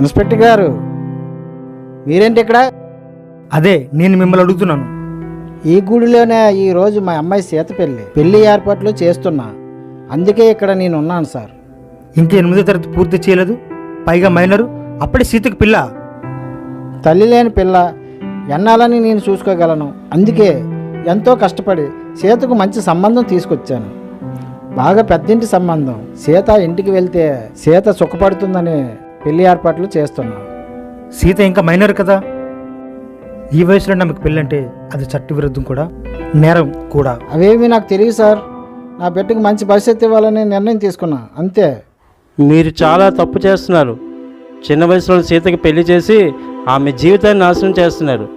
Inspector గారు మీరేంటి ఇక్కడ? అదే నేను మిమ్మల్ని అడుగుతున్నాను. ఈ గుడిలోనే ఈ రోజు మా అమ్మాయి సీత పెళ్ళి పెళ్ళి ఏర్పాట్లు చేస్తున్నా. అందుకే ఇక్కడ నేను ఉన్నాను సార్. ఇంక ఎనిమిదో తరగతి పూర్తి చేయలేదు? పైగా మైనరు అప్పుడే సీతకు పిల్ల. తల్లి లేని పిల్ల ఎన్నాలని నేను చూసుకోగలను. అందుకే ఎంతో కష్టపడి సీతకు మంచి సంబంధం తీసుకొచ్చాను. బాగా పెద్దింటి సంబంధం. సీత ఇంటికి వెళ్తే సీత సుఖపడుతుందని పెళ్ళి ఏర్పాట్లు చేస్తున్నాను సీత ఇంకా మైనర్ కదా? ఈ వయసులో నాకు పెళ్ళంటే అది చట్ట విరుద్ధం కూడా నేరం కూడా. అవేమీ నాకు తెలియదు సార్. నా బిడ్డకు మంచి భవిష్యత్తు ఇవ్వాలని నిర్ణయం తీసుకున్నా. అంతే. మీరు చాలా తప్పు చేస్తున్నారు. చిన్న వయసులో సీతకి పెళ్ళి చేసి ఆమె జీవితాన్ని నాశనం చేస్తున్నారు.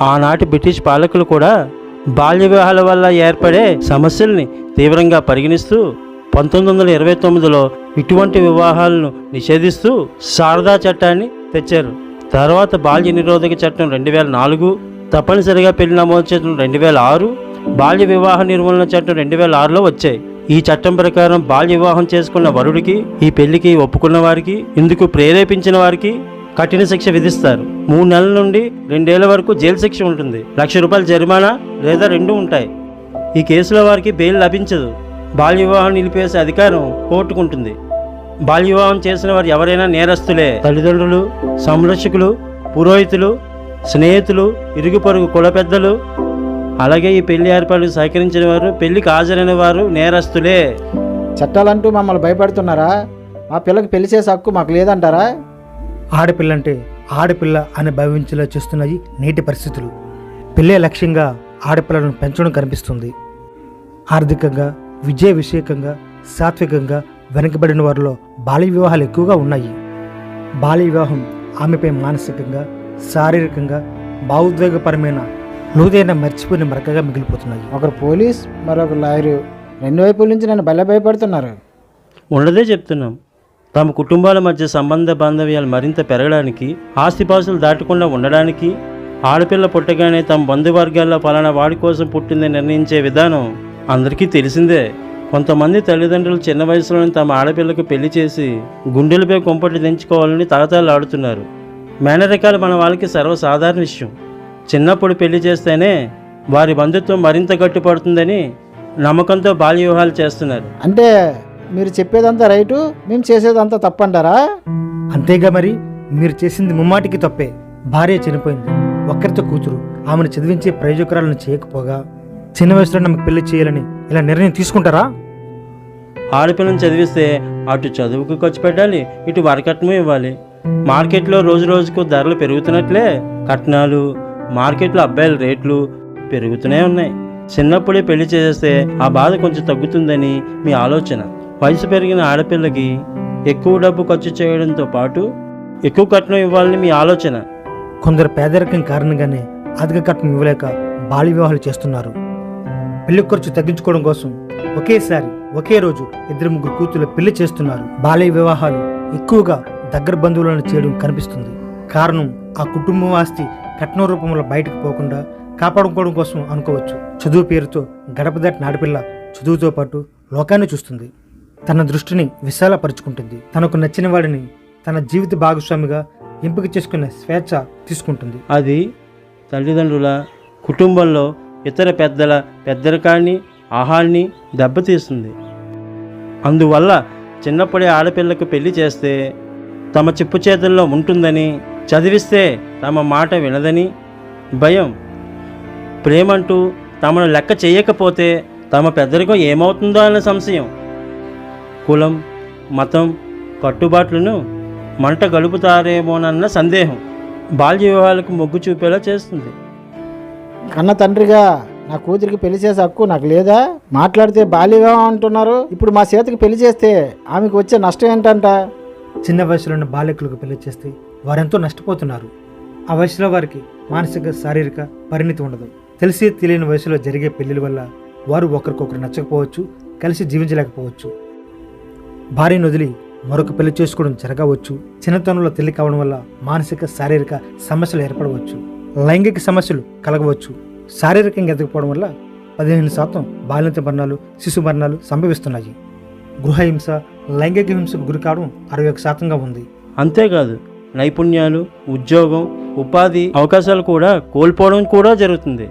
ఆనాటి బ్రిటిష్ పాలకులు కూడా బాల్య వివాహాల వల్ల ఏర్పడే సమస్యల్ని తీవ్రంగా పరిగణిస్తూ పంతొమ్మిది వందల ఇరవై తొమ్మిదిలో ఇటువంటి వివాహాలను నిషేధిస్తూ శారదా చట్టాన్ని తెచ్చారు. తర్వాత బాల్య నిరోధక చట్టం రెండు వేల నాలుగు తప్పనిసరిగా పెళ్ళి నమోదు చట్టం రెండు వేల ఆరు బాల్య వివాహ నిర్మూలన చట్టం రెండు వేల ఆరులో వచ్చాయి. ఈ చట్టం ప్రకారం బాల్య వివాహం చేసుకున్న వరుడికి ఈ పెళ్ళికి ఒప్పుకున్న వారికి ఇందుకు ప్రేరేపించిన వారికి కఠిన శిక్ష విధిస్తారు. మూడు నెలల నుండి రెండేళ్ళ వరకు జైలు శిక్ష ఉంటుంది. లక్ష రూపాయల జరిమానా లేదా రెండు ఉంటాయి. ఈ కేసులో వారికి బెయిల్ లభించదు. బాల్య వివాహం నిలిపేసే అధికారం కోర్టుకుంటుంది. బాల్య వివాహం చేసిన వారు ఎవరైనా నేరస్తులే. తల్లిదండ్రులు సంరక్షకులు పురోహితులు స్నేహితులు ఇరుగు పొరుగు కుల పెద్దలు. అలాగే ఈ పెళ్ళి ఏర్పాట్లు సహకరించిన వారు పెళ్ళికి హాజరైన వారు నేరస్తులే. చట్టాలంటూ మమ్మల్ని భయపడుతున్నారా? మా పిల్లకి పెళ్ళి చేసే హక్కు మాకు లేదంటారా? ఆడపిల్ల అంటే ఆడపిల్ల అని భావించేలా చేస్తున్నాయి నేటి పరిస్థితులు. పెళ్ళే లక్ష్యంగా ఆడపిల్లలను పెంచడం కనిపిస్తుంది. ఆర్థికంగా విజయ విషయకంగా సాత్వికంగా వెనకబడిన వారిలో బాల్య వివాహాలు ఎక్కువగా ఉన్నాయి. బాల్య వివాహం ఆమెపై మానసికంగా శారీరకంగా భావోద్వేగపరమైన లోతైన మర్చిపోయిన మరకగా మిగిలిపోతున్నాయి. ఒకరు పోలీస్ మరొక లాయరు. రెండు వైపుల నుంచి నన్ను భలే భయపడుతున్నారు. ఉన్నదే చెప్తున్నాం. తమ కుటుంబాల మధ్య సంబంధ బాంధవ్యాలు మరింత పెరగడానికి ఆస్తిపాస్తులు దాటకుండా ఉండడానికి ఆడపిల్ల పుట్టగానే తమ బంధువర్గాల్లో పలానా వాడి కోసం పుట్టిందని నిర్ణయించే విధానం అందరికీ తెలిసిందే కొంతమంది తల్లిదండ్రులు చిన్న వయసులోనే తమ ఆడపిల్లకు పెళ్ళి చేసి గుండెలపై కొంపటి తెంచుకోవాలని తగతాలు ఆడుతున్నారు మేనరికాలు మన వాళ్ళకి సర్వసాధారణ విషయం. చిన్నప్పుడు పెళ్ళి చేస్తేనే వారి బంధుత్వం మరింత గట్టిపడుతుందని నమ్మకంతో బాల్య వివాహాలు చేస్తున్నారు. అంటే మీరు చెప్పేదంతా రైటు మేము చేసేదంతా తప్పంటారా? అంతేగా మరి మీరు చేసింది ముమ్మాటికి తప్పే. భార్య చనిపోయింది. ఒక్కరితో కూతురు. ఆమెను చదివించే ప్రయోజకురాలను చేయకపోగా చిన్న వయసులో నమ్మకు పెళ్ళి చేయాలని ఇలా నిర్ణయం తీసుకుంటారా? ఆడపిల్లని చదివిస్తే అటు చదువుకు ఖర్చు పెట్టాలి ఇటు వరకట్నం ఇవ్వాలి. మార్కెట్లో రోజు రోజుకు ధరలు పెరుగుతున్నట్లే కట్నాలు మార్కెట్లో అబ్బాయిల రేట్లు పెరుగుతూనే ఉన్నాయి. చిన్నప్పుడే పెళ్ళి చేసేస్తే ఆ బాధ కొంచెం తగ్గుతుందని మీ ఆలోచన. వయసు పెరిగిన ఆడపిల్లకి ఎక్కువ డబ్బు ఖర్చు చేయడంతో పాటు ఎక్కువ కట్నం ఇవ్వాలని మీ ఆలోచన. కొందరు పేదరికం కారణంగానే అధిక కట్నం ఇవ్వలేక బాల్య వివాహాలు చేస్తున్నారు. పెళ్ళి ఖర్చు తగ్గించుకోవడం కోసం ఒకేసారి ఒకే రోజు ఇద్దరు ముగ్గురు కూతురు పెళ్ళి చేస్తున్నారు. బాల్య వివాహాలు ఎక్కువగా దగ్గర బంధువులను చేయడం కనిపిస్తుంది. కారణం ఆ కుటుంబం ఆస్తి కట్నం రూపంలో బయటకు పోకుండా కాపాడుకోవడం కోసం అనుకోవచ్చు. చదువు పేరుతో గడప దాటిన ఆడపిల్ల చదువుతో పాటు లోకాన్ని చూస్తుంది. తన దృష్టిని విశాలపరుచుకుంటుంది. తనకు నచ్చిన వాడిని తన జీవిత భాగస్వామిగా ఎంపిక చేసుకునే స్వేచ్ఛ తీసుకుంటుంది. అది తల్లిదండ్రుల కుటుంబంలో ఇతర పెద్దల పెద్దరికాన్ని ఆహాన్ని దెబ్బతీస్తుంది. అందువల్ల చిన్నప్పుడే ఆడపిల్లకు పెళ్ళి చేస్తే తమ చెప్పు చేతుల్లో ఉంటుందని చదివిస్తే తమ మాట వినదని భయం. ప్రేమంటూ తమను లెక్క చేయకపోతే తమ పెద్దరికం ఏమవుతుందో అన్న సంశయం. కులం మతం కట్టుబాట్లను మంట గలుపుతారేమోనన్న సందేహం బాల్య వివాహాలకు మొగ్గు చూపేలా చేస్తుంది. కన్న తండ్రిగా నా కూతురికి పెళ్ళి చేసే హక్కు నాకు లేదా? మాట్లాడితే బాలీగా అంటున్నారు. ఇప్పుడు మా సీతకి పెళ్ళి చేస్తే ఆమెకు వచ్చే నష్టం ఏంటంట? చిన్న వయసులో ఉన్న బాలికలకు పెళ్ళి చేస్తే వారెంతో నష్టపోతున్నారు. ఆ వయసులో వారికి మానసిక శారీరక పరిణితి ఉండదు. తెలిసి తెలియని వయసులో జరిగే పెళ్ళిల వల్ల వారు ఒకరికొకరు నచ్చకపోవచ్చు కలిసి జీవించలేకపోవచ్చు. భార్యను వదిలి మరొక పెళ్ళి చేసుకోవడం జరగవచ్చు. చిన్నతనంలో తల్లి కావడం వల్ల మానసిక శారీరక సమస్యలు ఏర్పడవచ్చు. లైంగిక సమస్యలు కలగవచ్చు. శారీరకంగా ఎదగకపోవడం వల్ల పదిహేను శాతం బాలింత మరణాలు శిశు మరణాలు సంభవిస్తున్నాయి. గృహ హింస లైంగిక హింసకు గురి కావడం అరవై ఒక శాతంగా ఉంది. అంతేకాదు నైపుణ్యాలు ఉద్యోగం ఉపాధి అవకాశాలు కూడా కోల్పోవడం కూడా జరుగుతుంది.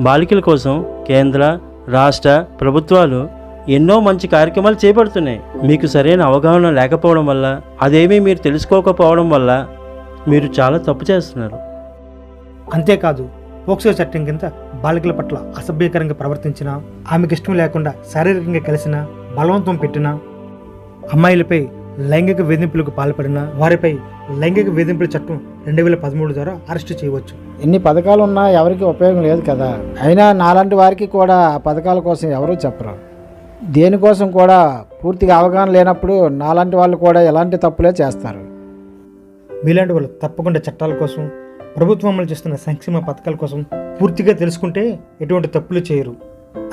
బాలికల కోసం కేంద్ర రాష్ట్ర ప్రభుత్వాలు ఎన్నో మంచి కార్యక్రమాలు చేపడుతున్నాయి. మీకు సరైన అవగాహన లేకపోవడం వల్ల అదేమీ మీరు తెలుసుకోకపోవడం వల్ల మీరు చాలా తప్పు చేస్తున్నారు. అంతేకాదు పోక్సో చట్టం కింద బాలికల పట్ల అసభ్యకరంగా ప్రవర్తించినా ఆమెకి ఇష్టం లేకుండా శారీరకంగా కలిసిన బలవంతం పెట్టినా అమ్మాయిలపై లైంగిక వేధింపులకు పాల్పడినా వారిపై లైంగిక వేధింపుల చట్టం రెండు వేల పదమూడు ద్వారా అరెస్టు చేయవచ్చు. ఎన్ని పథకాలు ఉన్నా ఎవరికి ఉపయోగం లేదు కదా. అయినా నాలాంటి వారికి కూడా ఆ పథకాల కోసం ఎవరూ చెప్పరు. దేనికోసం కూడా పూర్తిగా అవగాహన లేనప్పుడు నాలాంటి వాళ్ళు కూడా ఎలాంటి తప్పులే చేస్తారు. మీలాంటి వాళ్ళు తప్పకుండా చట్టాల కోసం ప్రభుత్వం అమలు చేస్తున్న సంక్షేమ పథకాల కోసం పూర్తిగా తెలుసుకుంటే ఎటువంటి తప్పులు చేయరు.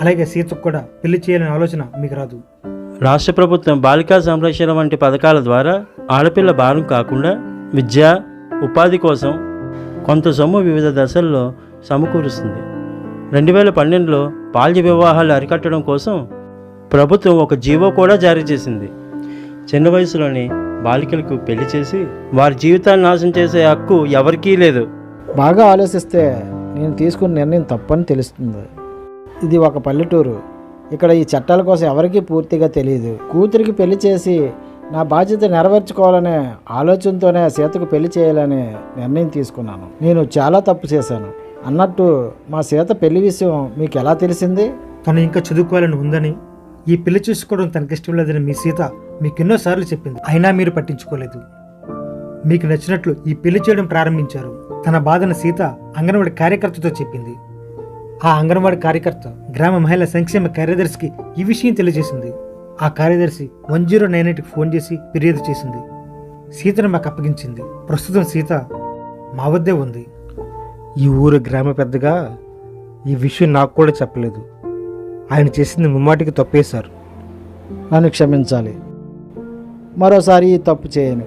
అలాగే సీతకు కూడా పెళ్ళి చేయాలనే ఆలోచన మీకు రాదు. రాష్ట్ర ప్రభుత్వం బాలికా సంరక్షణ వంటి పథకాల ద్వారా ఆడపిల్ల భారం కాకుండా విద్య ఉపాధి కోసం కొంత సొమ్ము వివిధ దశల్లో సమకూరుస్తుంది. రెండు వేల పన్నెండులో బాల్య వివాహాలు అరికట్టడం కోసం ప్రభుత్వం ఒక జీవో కూడా జారీ చేసింది. చిన్న వయసులోనే బాలికలకు పెళ్ళి చేసి వారి జీవితాన్ని నాశనం చేసే హక్కు ఎవరికీ లేదు. బాగా ఆలోచిస్తే నేను తీసుకున్న నిర్ణయం తప్పని తెలుస్తుంది. ఇది ఒక పల్లెటూరు. ఇక్కడ ఈ చట్టాల కోసం ఎవరికీ పూర్తిగా తెలియదు కూతురికి పెళ్ళి చేసి నా బాధ్యత నెరవేర్చుకోవాలనే ఆలోచనతోనే సీతకు పెళ్ళి చేయాలని నిర్ణయం తీసుకున్నాను. నేను చాలా తప్పు చేశాను. అన్నట్టు మా సీత పెళ్ళి విషయం మీకు ఎలా తెలిసింది? తను ఇంకా చదువుకోవాలని ఉందని ఈ పెళ్ళి చేసుకోవడం తనకిష్టం లేదని మీ సీత మీకు ఎన్నోసార్లు చెప్పింది. అయినా మీరు పట్టించుకోలేదు. మీకు నచ్చినట్లు ఈ పెళ్ళి చేయడం ప్రారంభించారు. తన బాధను సీత అంగన్వాడి కార్యకర్తతో చెప్పింది. ఆ అంగన్వాడి కార్యకర్త గ్రామ మహిళా సంక్షేమ కార్యదర్శికి ఈ విషయం తెలియజేసింది. ఆ కార్యదర్శి వన్ జీరో నైన్ ఎయిట్కి ఫోన్ చేసి ఫిర్యాదు చేసింది. సీతను మాకు అప్పగించింది. ప్రస్తుతం సీత మా వద్దే ఉంది. ఈ ఊరు గ్రామ పెద్దగా ఈ విషయం నాకు కూడా చెప్పలేదు. ఆయన చేసింది ముమ్మాటికి తప్పేశారు నన్ను క్షమించాలి. మరోసారి ఈ తప్పు చేయను.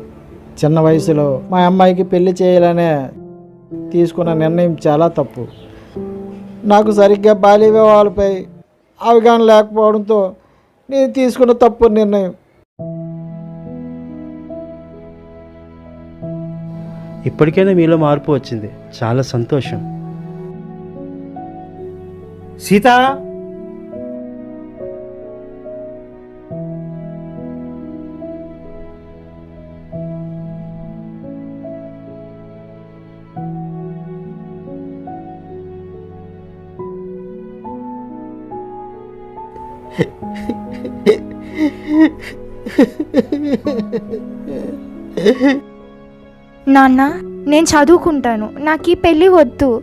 చిన్న వయసులో మా అమ్మాయికి పెళ్ళి చేయాలనే తీసుకున్న నిర్ణయం చాలా తప్పు. నాకు సరిగ్గా బాల్య వివాహాలపై అవగాహన లేకపోవడంతో నేను తీసుకున్న తప్పు నిర్ణయం. ఇప్పటికైనా మీలో మార్పు వచ్చింది. చాలా సంతోషం. సీత! నాన్న నేను చదువుకుంటాను. నాకు ఈ పెళ్ళి వద్దు.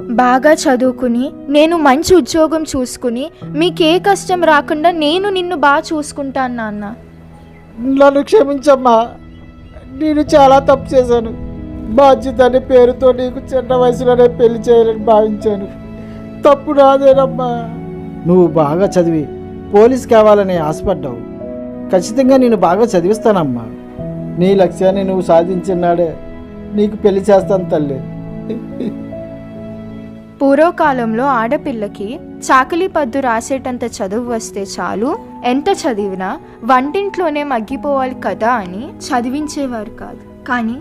బాగా చదువుకుని నేను మంచి ఉద్యోగం చూసుకుని మీకు ఏ కష్టం రాకుండా నేను నిన్ను బాగా చూసుకుంటాను నాన్న. నన్ను క్షమించమ్మా. నేను చాలా తప్పు చేశాను. బాధ్యత అనే పేరుతో నీకు చిన్న వయసులోనే పెళ్ళి చేయాలని భావించాను. తప్పు నాదేనమ్మా. నువ్వు బాగా చదివి పోలీస్ కావాలని ఆశపడ్డావు. ఖచ్చితంగా నేను బాగా చదివిస్తానమ్మా. నీ లక్ష్యాన్ని నువ్వు సాధించినాడే నీకు పెళ్ళి చేస్తాను తల్లి. పూర్వకాలంలో ఆడపిల్లకి చాకలి పద్దు రాసేటంత చదువు వస్తే చాలు ఎంత చదివినా వంటింట్లోనే మగ్గిపోవాలి కదా అని చదివించేవారు కాదు. కానీ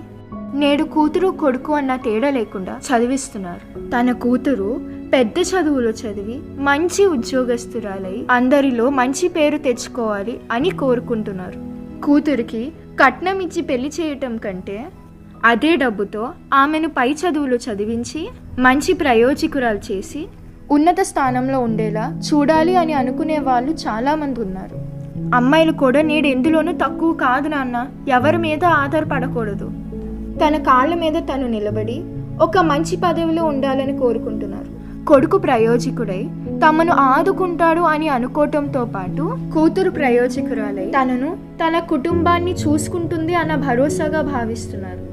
నేడు కూతురు కొడుకు అన్న తేడా లేకుండా చదివిస్తున్నారు. తన కూతురు పెద్ద చదువులు చదివి మంచి ఉద్యోగస్తురాలై అందరిలో మంచి పేరు తెచ్చుకోవాలి అని కోరుకుంటున్నారు. కూతురికి కట్నం ఇచ్చి పెళ్ళి చేయటం కంటే అదే డబ్బుతో ఆమెను పై చదువులు చదివించి మంచి ప్రయోజకురాలు చేసి ఉన్నత స్థానంలో ఉండేలా చూడాలి అని అనుకునే వాళ్ళు చాలామంది ఉన్నారు. అమ్మాయిలు కూడా నేడు ఎందులోనూ తక్కువ కాదు నాన్న ఎవరి మీద ఆధారపడకూడదు. తన కాళ్ళ మీద తను నిలబడి ఒక మంచి పదవిలో ఉండాలని కోరుకుంటున్నారు. కొడుకు ప్రయోజకుడై తమను ఆదుకుంటాడు అని అనుకోవటంతో పాటు కూతురు ప్రయోజకురాలై తనను తన కుటుంబాన్ని చూసుకుంటుంది అన్న భరోసాగా భావిస్తున్నారు.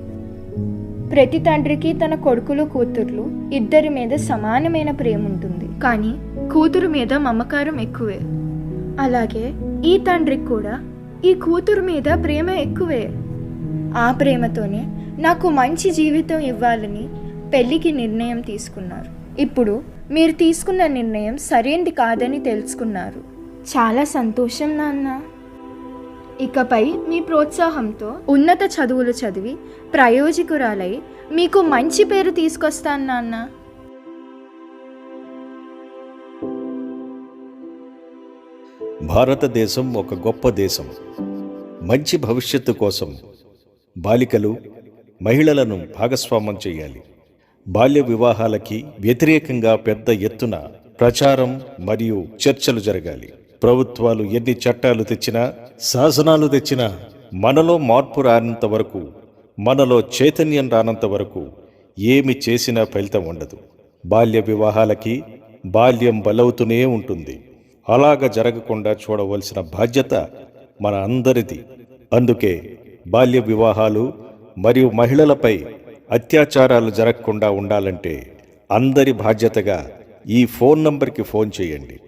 ప్రతి తండ్రికి తన కొడుకులు కూతుర్లు ఇద్దరి మీద సమానమైన ప్రేమ ఉంటుంది కానీ కూతురు మీద మమకారం ఎక్కువే. అలాగే ఈ తండ్రికి కూడా ఈ కూతురు మీద ప్రేమ ఎక్కువే. ఆ ప్రేమతోనే నాకు మంచి జీవితం ఇవ్వాలని పెళ్ళికి నిర్ణయం తీసుకున్నారు. ఇప్పుడు మీరు తీసుకున్న నిర్ణయం సరైనది కాదని తెలుసుకున్నారు. చాలా సంతోషం నాన్న. ఇకపై మీ ప్రోత్సాహంతో ఉన్నత చదువులు చదివి ప్రయోజకురాలై మీకు మంచి పేరు తీసుకొస్తాను నాన్న. భారతదేశం ఒక గొప్ప దేశం. మంచి భవిష్యత్తు కోసం బాలికలు మహిళలను భాగస్వామ్యం చేయాలి. బాల్య వివాహాలకి వ్యతిరేకంగా పెద్ద ఎత్తున ప్రచారం మరియు చర్చలు జరగాలి. ప్రభుత్వాలు ఎన్ని చట్టాలు తెచ్చినా శాసనాలు తెచ్చినా మనలో మార్పు రానంత వరకు మనలో చైతన్యం రానంత వరకు ఏమి చేసినా ఫలితం ఉండదు. బాల్య వివాహాలకి బాల్యం బలవుతూనే ఉంటుంది. అలాగ జరగకుండా చూడవలసిన బాధ్యత మన అందరిది. అందుకే బాల్య వివాహాలు మరియు మహిళలపై అత్యాచారాలు జరగకుండా ఉండాలంటే అందరి బాధ్యతగా ఈ ఫోన్ నంబర్కి ఫోన్ చేయండి.